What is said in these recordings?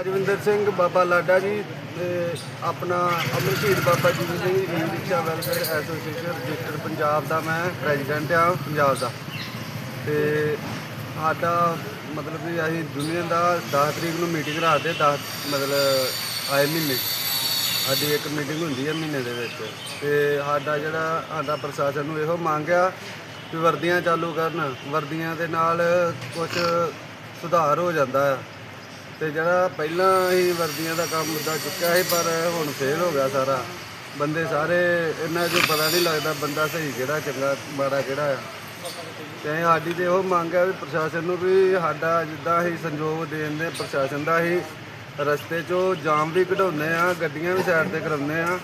ਰਾਜਵਿੰਦਰ ਸਿੰਘ, ਬਾਬਾ ਲਾਡਾ ਜੀ ਤੇ ਆਪਣਾ ਅਮਰ ਸ਼ਹੀਦ ਬਾਬਾ ਜੀ ਦੀ E rickshaw welfare association registered Punjab ਦਾ ਮੈਂ ਪ੍ਰੈਜ਼ੀਡੈਂਟ ਆ ਪੰਜਾਬ ਦਾ। ਤੇ ਸਾਡਾ ਮਤਲਬ ਵੀ ਅਸੀਂ ਦੁਨੀਆ ਦਾ 10 ਤਰੀਕ ਨੂੰ ਮੀਟਿੰਗ ਰੱਖਦੇ 10 ਮਤਲਬ ਆਏ ਮਹੀਨੇ। ਸਾਡੀ ਇੱਕ ਮੀਟਿੰਗ ਹੁੰਦੀ ਹੈ ਮਹੀਨੇ ਦੇ ਵਿੱਚ। ਤੇ ਸਾਡਾ ਜਿਹੜਾ ਸਾਡਾ ਪ੍ਰਸ਼ਾਸਨ ਨੂੰ ਇਹੋ ਮੰਗਿਆ ਵੀ ਵਰਦੀਆਂ ਚਾਲੂ ਕਰਨ। ਵਰਦੀਆਂ ਦੇ ਨਾਲ ਕੁਝ ਸੁਧਾਰ ਹੋ ਜਾਂਦਾ ਹੈ ਤੇ ਜਿਹੜਾ ਪਹਿਲਾਂ ਹੀ ਵਰਦੀਆਂ ਦਾ ਕੰਮ ਮੁੱਦਾ ਚੁੱਕਿਆ ਸੀ, ਪਰ ਹੁਣ ਫੇਲ ਹੋ ਗਿਆ ਸਾਰਾ। ਬੰਦੇ ਸਾਰੇ, ਇਹਨਾਂ ਜੋ ਪਤਾ ਨਹੀਂ ਲੱਗਦਾ ਬੰਦਾ ਸਹੀ ਕਿਹੜਾ, ਚੰਗਾ, ਮਾੜਾ ਕਿਹੜਾ ਆ। ਤੇ ਸਾਡੀ ਤੇ ਉਹ ਮੰਗ ਹੈ ਵੀ ਪ੍ਰਸ਼ਾਸਨ ਨੂੰ ਵੀ ਸਾਡਾ ਜਿੱਦਾਂ ਅਸੀਂ ਸੰਯੋਗ ਦੇਣ ਦੇ ਪ੍ਰਸ਼ਾਸਨ ਦਾ ਹੀ ਰਸਤੇ 'ਚੋਂ ਜਾਮ ਵੀ ਕਢਾਉਂਦੇ ਆ, ਗੱਡੀਆਂ ਵੀ ਸਾਈਡ ਤੇ ਕਰਾਉਂਦੇ ਆ।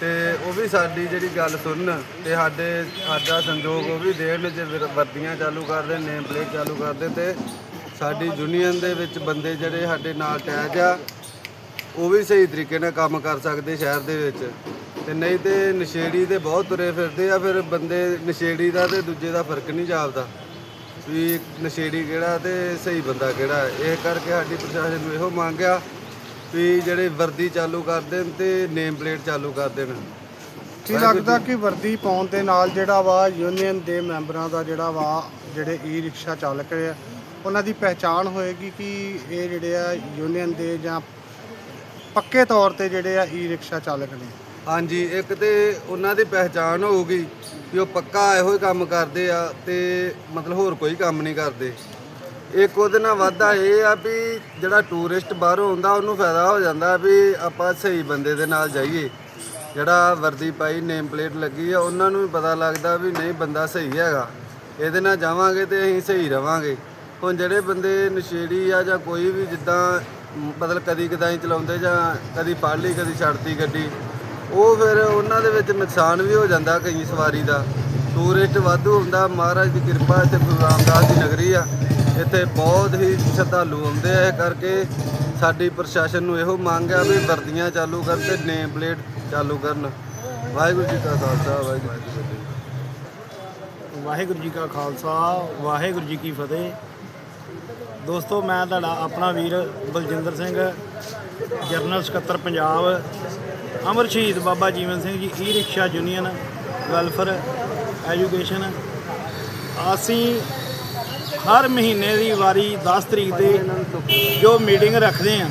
ਤੇ ਉਹ ਵੀ ਸਾਡੀ ਜਿਹੜੀ ਗੱਲ ਸੁਣਨ ਤੇ ਸਾਡੇ, ਸਾਡਾ ਸੰਯੋਗ ਉਹ ਵੀ ਦੇਣ ਜੇ ਵਰ- ਵਰਦੀਆਂ ਚਾਲੂ ਕਰਦੇ ਨੇਮ ਪਲੇਟ ਚਾਲੂ ਕਰਦੇ ਤੇ ਸਾਡੀ ਯੂਨੀਅਨ ਦੇ ਵਿੱਚ ਬੰਦੇ ਜਿਹੜੇ ਸਾਡੇ ਨਾਲ ਅਟੈਚ ਆ, ਉਹ ਵੀ ਸਹੀ ਤਰੀਕੇ ਨਾਲ ਕੰਮ ਕਰ ਸਕਦੇ ਸ਼ਹਿਰ ਦੇ ਵਿੱਚ। ਤੇ ਨਹੀਂ ਤੇ ਨਸ਼ੇੜੀ ਤੇ ਬਹੁਤ ਤੁਰੇ ਫਿਰਦੇ ਆ, ਫਿਰ ਬੰਦੇ ਨਸ਼ੇੜੀ ਦਾ ਤੇ ਦੂਜੇ ਦਾ ਫ਼ਰਕ ਨਹੀਂ ਜਾਪਦਾ। ਵੀ ਨਸ਼ੇੜੀ ਕਿਹੜਾ ਤੇ ਸਹੀ ਬੰਦਾ ਕਿਹੜਾ ਹੈ। ਇਹ ਕਰਕੇ ਸਾਡੀ ਪ੍ਰਸ਼ਾਸਨ ਨੂੰ ਇਹੋ ਮੰਗਿਆ ਵੀ ਜਿਹੜੇ ਵਰਦੀ ਚਾਲੂ ਕਰ ਦੇਣ ਤੇ ਨੇਮ ਪਲੇਟ ਚਾਲੂ ਕਰ ਦੇਣ। ਕੀ ਲੱਗਦਾ ਕਿ ਵਰਦੀ ਪਾਉਣ ਦੇ ਨਾਲ ਜਿਹੜਾ ਵਾ, ਯੂਨੀਅਨ ਦੇ ਮੈਂਬਰਾਂ ਦਾ ਜਿਹੜਾ ਵਾ, ਜਿਹੜੇ ਈ ਰਿਕਸ਼ਾ ਚਾਲਕ ਆ ਉਹਨਾਂ ਦੀ ਪਹਿਚਾਣ ਹੋਏਗੀ ਕਿ ਇਹ ਜਿਹੜੇ ਆ ਯੂਨੀਅਨ ਦੇ ਜਾਂ ਪੱਕੇ ਤੌਰ ਤੇ ਜਿਹੜੇ ਆ ਈ ਰਿਕਸ਼ਾ ਚਾਲਕ ਨੇ। ਹਾਂਜੀ, ਇੱਕ ਤੇ ਉਹਨਾਂ ਦੀ ਪਹਿਚਾਣ ਹੋਊਗੀ ਵੀ ਉਹ ਪੱਕਾ ਇਹੋ ਹੀ ਕੰਮ ਕਰਦੇ ਆ ਤੇ ਮਤਲਬ ਹੋਰ ਕੋਈ ਕੰਮ ਨਹੀਂ ਕਰਦੇ। ਇੱਕ ਉਹਦੇ ਨਾਲ ਵਾਧਾ ਇਹ ਆ ਵੀ ਜਿਹੜਾ ਟੂਰਿਸਟ ਬਾਹਰੋਂ ਆਉਂਦਾ, ਉਹਨੂੰ ਫਾਇਦਾ ਹੋ ਜਾਂਦਾ ਵੀ ਆਪਾਂ ਸਹੀ ਬੰਦੇ ਦੇ ਨਾਲ ਜਾਈਏ। ਜਿਹੜਾ ਵਰਦੀ ਪਾਈ ਨੇਮ ਪਲੇਟ ਲੱਗੀ ਆ, ਉਹਨਾਂ ਨੂੰ ਵੀ ਪਤਾ ਲੱਗਦਾ ਵੀ ਨਹੀਂ, ਬੰਦਾ ਸਹੀ ਹੈਗਾ। ਇਹਦੇ ਨਾਲ ਜਾਵਾਂਗੇ ਤੇ ਅਸੀਂ ਸਹੀ ਰਵਾਂਗੇ। ਹੁਣ ਜਿਹੜੇ ਬੰਦੇ ਨਸ਼ੇੜੀ ਆ ਜਾਂ ਕੋਈ ਵੀ ਜਿੱਦਾਂ ਮਤਲਬ ਕਦੀ ਕਦਾਈ ਚਲਾਉਂਦੇ ਜਾਂ ਕਦੀ ਫੜ ਲਈ ਕਦੀ ਛੱਡਤੀ ਗੱਡੀ, ਉਹ ਫਿਰ ਉਹਨਾਂ ਦੇ ਵਿੱਚ ਨੁਕਸਾਨ ਵੀ ਹੋ ਜਾਂਦਾ ਕਈ ਸਵਾਰੀ ਦਾ। ਟੂਰਿਸਟ ਵਾਧੂ ਹੁੰਦਾ, ਮਹਾਰਾਜ ਦੀ ਕਿਰਪਾ ਇੱਥੇ ਗੁਰੂ ਰਾਮਦਾਸ ਦੀ ਨਗਰੀ ਆ। ਇੱਥੇ ਬਹੁਤ ਹੀ ਸ਼ਰਧਾਲੂ ਆਉਂਦੇ ਆ ਕਰਕੇ ਸਾਡੀ ਪ੍ਰਸ਼ਾਸਨ ਨੂੰ ਇਹੋ ਮੰਗ ਆ ਵੀ ਵਰਦੀਆਂ ਚਾਲੂ ਕਰਨ ਤੇ ਨੇਮ ਪਲੇਟ ਚਾਲੂ ਕਰਨ। ਵਾਹਿਗੁਰੂ ਜੀ ਕਾ ਖਾਲਸਾ, ਵਾਹਿਗੁਰੂ ਜੀ ਕੀ ਫਤਿਹ। ਵਾਹਿਗੁਰੂ ਜੀ ਕਾ ਖਾਲਸਾ, ਵਾਹਿਗੁਰੂ ਜੀ ਕੀ ਫਤਿਹ। ਦੋਸਤੋ, ਮੈਂ ਤੁਹਾਡਾ ਆਪਣਾ ਵੀਰ ਬਲਜਿੰਦਰ ਸਿੰਘ ਜਰਨਲ ਸਕੱਤਰ ਪੰਜਾਬ, ਅਮਰ ਸ਼ਹੀਦ Baba Jeevan Singh ji E rickshaw union, welfare, education. ਅਸੀਂ ਹਰ ਮਹੀਨੇ ਦੀ ਵਾਰੀ 10 ਤਰੀਕ ਦੇ ਜੋ ਮੀਟਿੰਗ ਰੱਖਦੇ ਹਾਂ,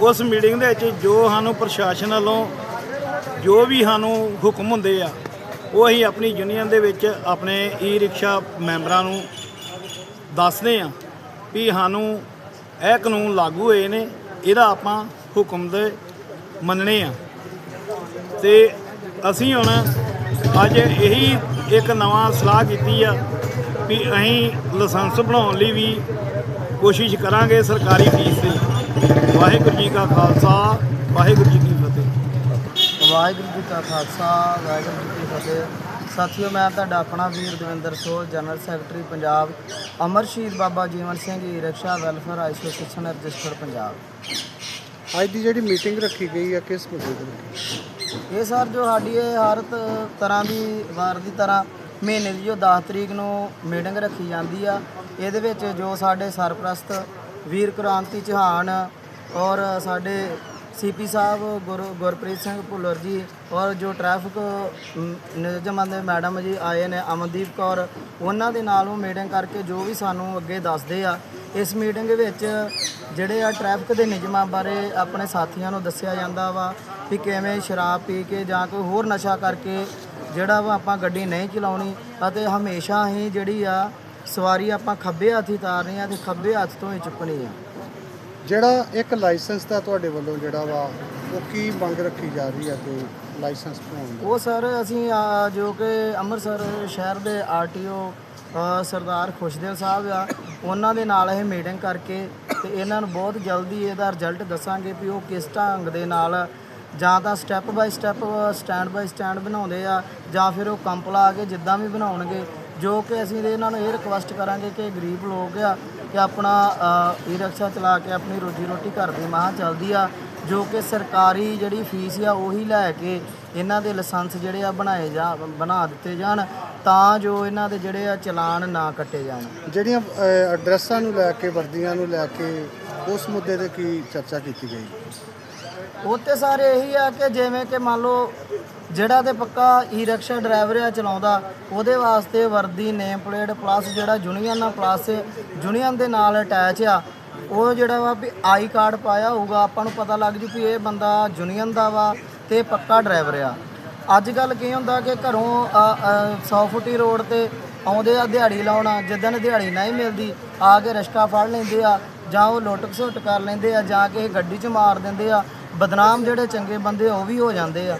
ਉਸ ਮੀਟਿੰਗ ਦੇ ਵਿੱਚ ਜੋ ਸਾਨੂੰ ਪ੍ਰਸ਼ਾਸਨ ਵੱਲੋਂ ਜੋ ਵੀ ਸਾਨੂੰ ਹੁਕਮ ਹੁੰਦੇ ਆ, ਉਹ ਅਸੀਂ ਆਪਣੀ ਯੂਨੀਅਨ ਦੇ ਵਿੱਚ ਆਪਣੇ ਈ ਰਿਕਸ਼ਾ ਮੈਂਬਰਾਂ ਨੂੰ ਦੱਸਦੇ ਆ ਵੀ ਸਾਨੂੰ ਇਹ ਕਾਨੂੰਨ ਲਾਗੂ ਹੋਏ ਨੇ, ਇਹਦਾ ਆਪਾਂ ਹੁਕਮ ਦੇ ਮੰਨਣੇ ਆ। ਤੇ ਅਸੀਂ ਹੁਣ ਅੱਜ ਇਹੀ ਇੱਕ ਨਵਾਂ ਸਲਾਹ ਕੀਤੀ ਆ ਵੀ ਅਸੀਂ ਲਾਇਸੈਂਸ ਬਣਾਉਣ ਲਈ ਵੀ ਕੋਸ਼ਿਸ਼ ਕਰਾਂਗੇ ਸਰਕਾਰੀ ਫੀਸ ਦੀ। ਵਾਹਿਗੁਰੂ ਜੀ ਕਾ ਖਾਲਸਾ, ਵਾਹਿਗੁਰੂ ਜੀ ਕੀ ਫਤਿਹ। ਵਾਹਿਗੁਰੂ ਜੀ ਕਾ ਖਾਲਸਾ, ਵਾਹਿਗੁਰੂ ਜੀ ਕੀ ਫਤਿਹ। ਸਾਥੀਓ ਮੈਂ ਤੁਹਾਡਾ ਆਪਣਾ ਵੀਰ ਦਵਿੰਦਰ ਸੋਲ ਜਨਰਲ ਸੈਕਟਰੀ ਪੰਜਾਬ ਅਮਰ ਸ਼ਹੀਦ Baba Jeevan Singh E rickshaw welfare association registered Punjab. ਅੱਜ ਦੀ ਜਿਹੜੀ ਮੀਟਿੰਗ ਰੱਖੀ ਗਈ ਆ ਕਿਸ ਮੁੱਦੇ ਤੇ ਇਹ ਸਰ ਜੋ ਸਾਡੀ ਇਹ ਹਰ ਤਰ੍ਹਾਂ ਦੀ ਵਾਰ ਦੀ ਤਰ੍ਹਾਂ ਮਹੀਨੇ ਦੀ ਜੋ 10 ਤਰੀਕ ਨੂੰ ਮੀਟਿੰਗ ਰੱਖੀ ਜਾਂਦੀ ਆ ਇਹਦੇ ਵਿੱਚ ਜੋ ਸਾਡੇ ਸਰਪ੍ਰਸਤ ਵੀਰ ਕ੍ਰਾਂਤੀ ਚੌਹਾਨ ਔਰ ਸਾਡੇ ਸੀਪੀ ਸਾਹਿਬ, ਗੁਰ, ਗੁਰਪ੍ਰੀਤ ਸਿੰਘ ਭੁੱਲਰ ਜੀ ਔਰ ਜੋ ਟ੍ਰੈਫਿਕ ਨਿਯਮਾਂ ਦੇ ਮੈਡਮ ਜੀ ਆਏ ਨੇ, ਅਮਨਦੀਪ ਕੌਰ, ਉਹਨਾਂ ਦੇ ਨਾਲ ਉਹ ਮੀਟਿੰਗ ਕਰਕੇ ਜੋ ਵੀ ਸਾਨੂੰ ਅੱਗੇ ਦੱਸਦੇ ਆ, ਇਸ ਮੀਟਿੰਗ ਵਿੱਚ ਜਿਹੜੇ ਆ ਟ੍ਰੈਫਿਕ ਦੇ ਨਿਯਮਾਂ ਬਾਰੇ ਆਪਣੇ ਸਾਥੀਆਂ ਨੂੰ ਦੱਸਿਆ ਜਾਂਦਾ ਵਾ ਕਿ ਕਿਵੇਂ ਸ਼ਰਾਬ ਪੀ ਕੇ ਜਾਂ ਕੋਈ ਹੋਰ ਨਸ਼ਾ ਕਰਕੇ ਜਿਹੜਾ ਵਾ ਆਪਾਂ ਗੱਡੀ ਨਹੀਂ ਚਲਾਉਣੀ ਅਤੇ ਹਮੇਸ਼ਾ ਹੀ ਜਿਹੜੀ ਆ ਸਵਾਰੀ ਆਪਾਂ ਖੱਬੇ ਹੱਥ ਹੀ ਤਾਰਨੀ ਆ ਤੇ ਖੱਬੇ ਹੱਥ ਤੋਂ ਹੀ ਚੁੱਕਣੀ ਆ। ਜਿਹੜਾ ਇੱਕ ਲਾਇਸੈਂਸ ਦਾ ਤੁਹਾਡੇ ਵੱਲੋਂ ਜਿਹੜਾ ਵਾ ਉਹ ਕੀ ਮੰਗ ਰੱਖੀ ਜਾ ਰਹੀ ਹੈ ਤੇ ਲਾਇਸੈਂਸ ਬਣਾਉਣ ਦੀ? ਉਹ ਸਰ ਅਸੀਂ ਆ, ਜੋ ਕਿ ਅੰਮ੍ਰਿਤਸਰ ਸ਼ਹਿਰ ਦੇ ਆਰਟੀਓ ਸਰਦਾਰ ਖੁਸ਼ਦੇਵ ਸਾਹਿਬ ਆ ਉਹਨਾਂ ਦੇ ਨਾਲ ਇਹ ਮੀਟਿੰਗ ਕਰਕੇ ਤੇ ਇਹਨਾਂ ਨੂੰ ਬਹੁਤ ਜਲਦੀ ਇਹਦਾ ਰਿਜ਼ਲਟ ਦੱਸਾਂਗੇ ਵੀ ਉਹ ਕਿਸ ਢੰਗ ਦੇ ਨਾਲ ਜਾਂ ਤਾਂ step by step stand by stand ਬਣਾਉਂਦੇ ਆ ਜਾਂ ਫਿਰ ਉਹ ਕੰਪ ਲਾ ਕੇ ਜਿੱਦਾਂ ਵੀ ਬਣਾਉਣਗੇ ਜੋ ਕਿ ਅਸੀਂ ਇਹਨਾਂ ਨੂੰ ਇਹ ਰਿਕੁਐਸਟ ਕਰਾਂਗੇ ਕਿ ਗਰੀਬ ਲੋਕ ਆ ਕਿ ਆਪਣਾ ਈ ਰਿਕਸ਼ਾ ਚਲਾ ਕੇ ਆਪਣੀ ਰੋਜੀ ਰੋਟੀ ਘਰ ਦੀ ਮਾਂ ਚੱਲਦੀ ਆ ਜੋ ਕਿ ਸਰਕਾਰੀ ਜਿਹੜੀ ਫੀਸ ਆ ਉਹੀ ਲੈ ਕੇ ਇਹਨਾਂ ਦੇ ਲਾਇਸੈਂਸ ਜਿਹੜੇ ਆ ਬਣਾਏ ਜਾ ਬਣਾ ਦਿੱਤੇ ਜਾਣ ਤਾਂ ਜੋ ਇਹਨਾਂ ਦੇ ਜਿਹੜੇ ਆ ਚਲਾਨ ਨਾ ਕੱਟੇ ਜਾਣ। ਜਿਹੜੀਆਂ ਅਹ, ਐਡਰੈਸਾਂ ਨੂੰ ਲੈ ਕੇ ਵਰਦੀਆਂ ਨੂੰ ਲੈ ਕੇ ਉਸ ਮੁੱਦੇ ਤੇ ਕੀ ਚਰਚਾ ਕੀਤੀ ਗਈ? ਉਹ ਤੇ ਸਾਰੇ ਇਹੀ ਆ ਕਿ ਜਿਵੇਂ ਕਿ ਮੰਨ ਲਓ ਜਿਹੜਾ ਤੇ ਪੱਕਾ ਈ ਰਿਕਸ਼ਾ ਡਰਾਈਵਰ ਆ ਚਲਾਉਂਦਾ, ਉਹਦੇ ਵਾਸਤੇ ਵਰਦੀ ਨੇਮ ਪਲੇਟ ਪਲੱਸ ਜਿਹੜਾ ਯੂਨੀਅਨ ਆ ਪਲੱਸ ਯੂਨੀਅਨ ਦੇ ਨਾਲ ਅਟੈਚ ਆ, ਉਹ ਜਿਹੜਾ ਵਾ ਵੀ ਆਈ ਕਾਰਡ ਪਾਇਆ ਹੋਊਗਾ, ਆਪਾਂ ਨੂੰ ਪਤਾ ਲੱਗ ਜੂ ਵੀ ਇਹ ਬੰਦਾ ਯੂਨੀਅਨ ਦਾ ਵਾ ਤੇ ਪੱਕਾ ਡਰਾਈਵਰ ਆ। ਅੱਜ ਕੱਲ ਕੀ ਹੁੰਦਾ ਕਿ ਘਰੋਂ 100 ਫੁੱਟੀ ਰੋਡ ਤੇ ਆਉਂਦੇ ਆ ਦਿਹਾੜੀ ਲਾਉਣਾ, ਜਿੱਦਣ ਦਿਹਾੜੀ ਨਹੀਂ ਮਿਲਦੀ, ਆ ਕੇ ਰਿਸ਼ਕਾ ਫੜ ਲੈਂਦੇ ਆ ਜਾਂ ਉਹ ਲੁੱਟ ਖਸੁੱਟ ਕਰ ਲੈਂਦੇ ਆ ਜਾਂ ਕਿ ਗੱਡੀ 'ਚ ਮਾਰ ਦਿੰਦੇ ਆ ਬਦਨਾਮ ਜਿਹੜੇ ਚੰਗੇ ਬੰਦੇ ਆ, ਉਹ ਵੀ ਹੋ ਜਾਂਦੇ ਆ।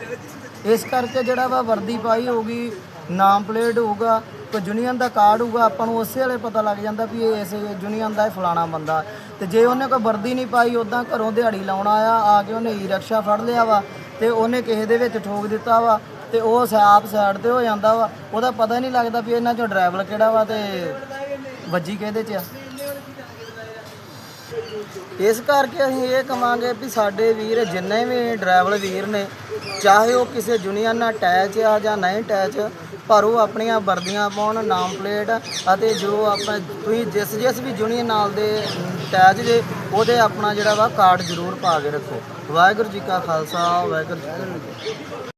ਇਸ ਕਰਕੇ ਜਿਹੜਾ ਵਾ ਵਰਦੀ ਪਾਈ ਹੋਊਗੀ ਨਾਮ ਪਲੇਟ ਹੋਊਗਾ ਕੋਈ ਯੂਨੀਅਨ ਦਾ ਕਾਰਡ ਹੋਊਗਾ ਆਪਾਂ ਨੂੰ ਉਸੇ ਵੇਲੇ ਪਤਾ ਲੱਗ ਜਾਂਦਾ ਵੀ ਇਹ ਇਸ ਯੂਨੀਅਨ ਦਾ ਇਹ ਫਲਾਣਾ ਬੰਦਾ। ਤੇ ਜੇ ਉਹਨੇ ਕੋਈ ਵਰਦੀ ਨਹੀਂ ਪਾਈ ਉਦਾਂ ਘਰੋਂ ਦਿਹਾੜੀ ਲਾਉਣਾ ਆ ਆ ਕੇ ਉਹਨੇ ਈ ਰਿਕਸ਼ਾ ਫੜ ਲਿਆ ਵਾ ਤੇ ਉਹਨੇ ਕਿਸੇ ਦੇ ਵਿੱਚ ਠੋਕ ਦਿੱਤਾ ਵਾ ਤੇ ਉਹ ਸਾਪ ਸਾਈਡ ਤੇ ਹੋ ਜਾਂਦਾ ਵਾ। ਉਹਦਾ ਪਤਾ ਹੀ ਨਹੀਂ ਲੱਗਦਾ ਵੀ ਇਹਨਾਂ ਚੋਂ ਡਰਾਈਵਰ ਕਿਹੜਾ ਵਾ ਤੇ ਵੱਜੀ ਕਿਹਦੇ 'ਚ ਆ। ਇਸ ਕਰਕੇ ਅਸੀਂ ਇਹ ਕਵਾਂਗੇ ਵੀ ਸਾਡੇ ਵੀਰ ਜਿੰਨੇ ਵੀ ਡਰਾਈਵਰ ਵੀਰ ਨੇ, ਚਾਹੇ ਉਹ ਕਿਸੇ ਯੂਨੀਅਨ ਨਾਲ ਅਟੈਚ ਆ ਜਾਂ ਨਹੀਂ ਅਟੈਚ, ਪਰ ਉਹ ਆਪਣੀਆਂ ਵਰਦੀਆਂ ਪਾਉਣ, ਨਾਮ ਪਲੇਟ ਅਤੇ ਜੋ ਆਪਾਂ ਤੁਸੀਂ ਜਿਸ ਜਿਸ ਵੀ ਯੂਨੀਅਨ ਨਾਲ ਦੇ ਅਟੈਚ ਜੇ, ਉਹਦੇ ਆਪਣਾ ਜਿਹੜਾ ਵਾ ਕਾਰਡ ਜ਼ਰੂਰ ਪਾ ਕੇ ਰੱਖੋ। ਵਾਹਿਗੁਰੂ ਜੀ ਕਾ ਖਾਲਸਾ, ਵਾਹਿਗੁਰੂ ਜੀ ਕੀ ਫਤਿਹ।